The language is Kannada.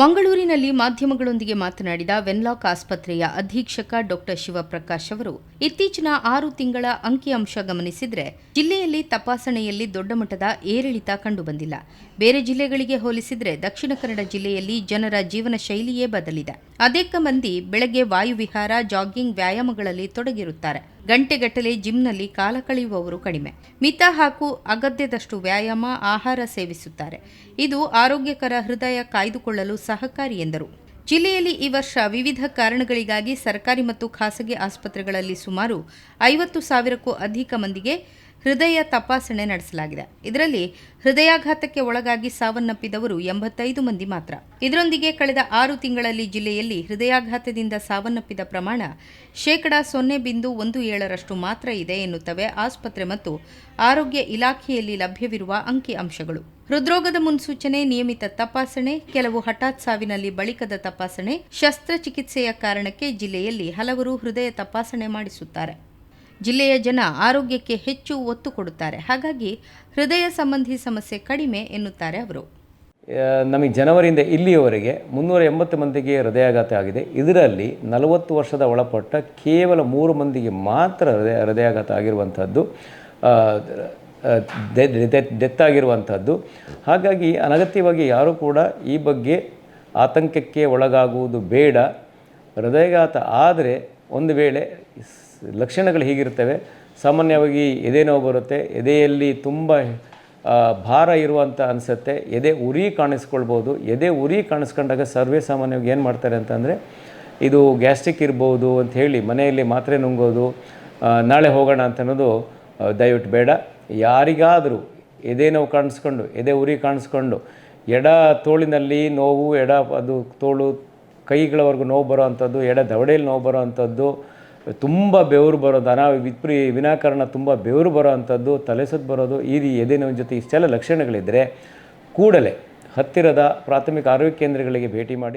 ಮಂಗಳೂರಿನಲ್ಲಿ ಮಾಧ್ಯಮಗಳೊಂದಿಗೆ ಮಾತನಾಡಿದ ವೆನ್ಲಾಕ್ ಆಸ್ಪತ್ರೆಯ ಅಧೀಕ್ಷಕ ಡಾಕ್ಟರ್ ಶಿವಪ್ರಕಾಶ್ ಅವರು, ಇತ್ತೀಚಿನ ಆರು ತಿಂಗಳ ಅಂಕಿಅಂಶ ಗಮನಿಸಿದರೆ ಜಿಲ್ಲೆಯಲ್ಲಿ ತಪಾಸಣೆಯಲ್ಲಿ ದೊಡ್ಡ ಮಟ್ಟದ ಏರಿಳಿತ ಕಂಡುಬಂದಿಲ್ಲ. ಬೇರೆ ಜಿಲ್ಲೆಗಳಿಗೆ ಹೋಲಿಸಿದರೆ ದಕ್ಷಿಣ ಕನ್ನಡ ಜಿಲ್ಲೆಯಲ್ಲಿ ಜನರ ಜೀವನ ಶೈಲಿಯೇ ಬದಲಿದೆ. ಅನೇಕ ಮಂದಿ ಬೆಳಗ್ಗೆ ವಾಯುವಿಹಾರ, ಜಾಗಿಂಗ್ ವ್ಯಾಯಾಮಗಳಲ್ಲಿ ತೊಡಗಿರುತ್ತಾರೆ. ಗಂಟೆಗಟ್ಟಲೆ ಜಿಮ್ನಲ್ಲಿ ಕಾಲ ಕಳೆಯುವವರು ಕಡಿಮೆ. ಮಿತ ಹಾಗೂ ಅಗತ್ಯದಷ್ಟು ವ್ಯಾಯಾಮ, ಆಹಾರ ಸೇವಿಸುತ್ತಾರೆ. ಇದು ಆರೋಗ್ಯಕರ ಹೃದಯ ಕಾಯ್ದುಕೊಳ್ಳಲು ಸಹಕಾರಿ ಎಂದರು. ಜಿಲ್ಲೆಯಲ್ಲಿ ಈ ವರ್ಷ ವಿವಿಧ ಕಾರಣಗಳಿಗಾಗಿ ಸರ್ಕಾರಿ ಮತ್ತು ಖಾಸಗಿ ಆಸ್ಪತ್ರೆಗಳಲ್ಲಿ ಸುಮಾರು ಐವತ್ತು ಸಾವಿರಕ್ಕೂ ಅಧಿಕ ಮಂದಿಗೆ ಹೃದಯ ತಪಾಸಣೆ ನಡೆಸಲಾಗಿದೆ. ಇದರಲ್ಲಿ ಹೃದಯಾಘಾತಕ್ಕೆ ಒಳಗಾಗಿ ಸಾವನ್ನಪ್ಪಿದವರು ಎಂಬತ್ತೈದು ಮಂದಿ ಮಾತ್ರ. ಇದರೊಂದಿಗೆ ಕಳೆದ ಆರು ತಿಂಗಳಲ್ಲಿ ಜಿಲ್ಲೆಯಲ್ಲಿ ಹೃದಯಾಘಾತದಿಂದ ಸಾವನ್ನಪ್ಪಿದ ಪ್ರಮಾಣ ಶೇಕಡ ಸೊನ್ನೆ ಬಿಂದು ಒಂದು ಏಳರಷ್ಟು ಮಾತ್ರ ಇದೆ ಎನ್ನುತ್ತವೆ ಆಸ್ಪತ್ರೆ ಮತ್ತು ಆರೋಗ್ಯ ಇಲಾಖೆಯಲ್ಲಿ ಲಭ್ಯವಿರುವ ಅಂಕಿ ಅಂಶಗಳು. ಹೃದ್ರೋಗದ ಮುನ್ಸೂಚನೆ, ನಿಯಮಿತ ತಪಾಸಣೆ, ಕೆಲವು ಹಠಾತ್ ಸಾವಿನಲ್ಲಿ ಬಳಿಕದ ತಪಾಸಣೆ, ಶಸ್ತ್ರಚಿಕಿತ್ಸೆಯ ಕಾರಣಕ್ಕೆ ಜಿಲ್ಲೆಯಲ್ಲಿ ಹಲವರು ಹೃದಯ ತಪಾಸಣೆ ಮಾಡಿಸುತ್ತಾರೆ. ಜಿಲ್ಲೆಯ ಜನ ಆರೋಗ್ಯಕ್ಕೆ ಹೆಚ್ಚು ಒತ್ತು ಕೊಡುತ್ತಾರೆ. ಹಾಗಾಗಿ ಹೃದಯ ಸಂಬಂಧಿ ಸಮಸ್ಯೆ ಕಡಿಮೆ ಎನ್ನುತ್ತಾರೆ ಅವರು. ನಮಗೆ ಜನವರಿಯಿಂದ ಇಲ್ಲಿಯವರೆಗೆ ಮುನ್ನೂರ ಎಂಬತ್ತು ಮಂದಿಗೆ ಹೃದಯಾಘಾತ ಆಗಿದೆ. ಇದರಲ್ಲಿ ನಲವತ್ತು ವರ್ಷದ ಒಳಪಟ್ಟ ಕೇವಲ ಮೂರು ಮಂದಿಗೆ ಮಾತ್ರ ಹೃದಯ, ಹೃದಯಾಘಾತ ಆಗಿರುವಂಥದ್ದು ಡೆತ್ ಆಗಿರುವಂಥದ್ದು. ಹಾಗಾಗಿ ಅನಗತ್ಯವಾಗಿ ಯಾರೂ ಕೂಡ ಈ ಬಗ್ಗೆ ಆತಂಕಕ್ಕೆ ಒಳಗಾಗುವುದು ಬೇಡ. ಹೃದಯಾಘಾತ ಆದರೆ ಒಂದು ವೇಳೆ ಲಕ್ಷಣಗಳು ಹೀಗಿರ್ತವೆ ಸಾಮಾನ್ಯವಾಗಿ ಎದೆ ನೋವು ಬರುತ್ತೆ, ಎದೆಯಲ್ಲಿ ತುಂಬ ಭಾರ ಇರುವಂಥ ಅನಿಸುತ್ತೆ, ಎದೆ ಉರಿ ಕಾಣಿಸ್ಕೊಳ್ಬೋದು, ಎದೆ ಉರಿ ಕಾಣಿಸ್ಕೊಂಡಾಗ ಸರ್ವೇ ಸಾಮಾನ್ಯವಾಗಿ ಏನು ಮಾಡ್ತಾರೆ ಅಂತಂದರೆ, ಇದು ಗ್ಯಾಸ್ಟ್ರಿಕ್ ಇರ್ಬೋದು ಅಂತ ಹೇಳಿ ಮನೆಯಲ್ಲಿ ಮಾತ್ರೆ ನುಂಗೋದು ನಾಳೆ ಹೋಗೋಣ ಅಂತ ಅನ್ನೋದು ದಯವಿಟ್ಟು ಬೇಡ. ಯಾರಿಗಾದರೂ ಎದೆ ನೋವು ಕಾಣಿಸ್ಕೊಂಡು, ಎದೆ ಉರಿ ಕಾಣಿಸ್ಕೊಂಡು, ಎಡ ತೋಳಿನಲ್ಲಿ ನೋವು, ಎಡ ಅದು ತೋಳು ಕೈಗಳವರೆಗೂ ನೋವು ಬರೋ ಅಂಥದ್ದು ಎಡ ದವಡೆಯಲ್ಲಿ ನೋವು ಬರೋ ಅಂಥದ್ದು ತುಂಬ ಬೆವರು ಬರೋದು, ಅನಾ ವಿಪ್ರಿ ವಿನಾಕಾರಣ ತುಂಬ ಬೆವರು ಬರೋ ಅಂಥದ್ದು ತಲೆ ಸುತ್ತು ಬರೋದು, ಈ ಎದೆ ನೋವಿನ ಜೊತೆ ಇಷ್ಟೆಲ್ಲ ಲಕ್ಷಣಗಳಿದ್ದರೆ ಕೂಡಲೇ ಹತ್ತಿರದ ಪ್ರಾಥಮಿಕ ಆರೋಗ್ಯ ಕೇಂದ್ರಗಳಿಗೆ ಭೇಟಿ ಮಾಡಿ.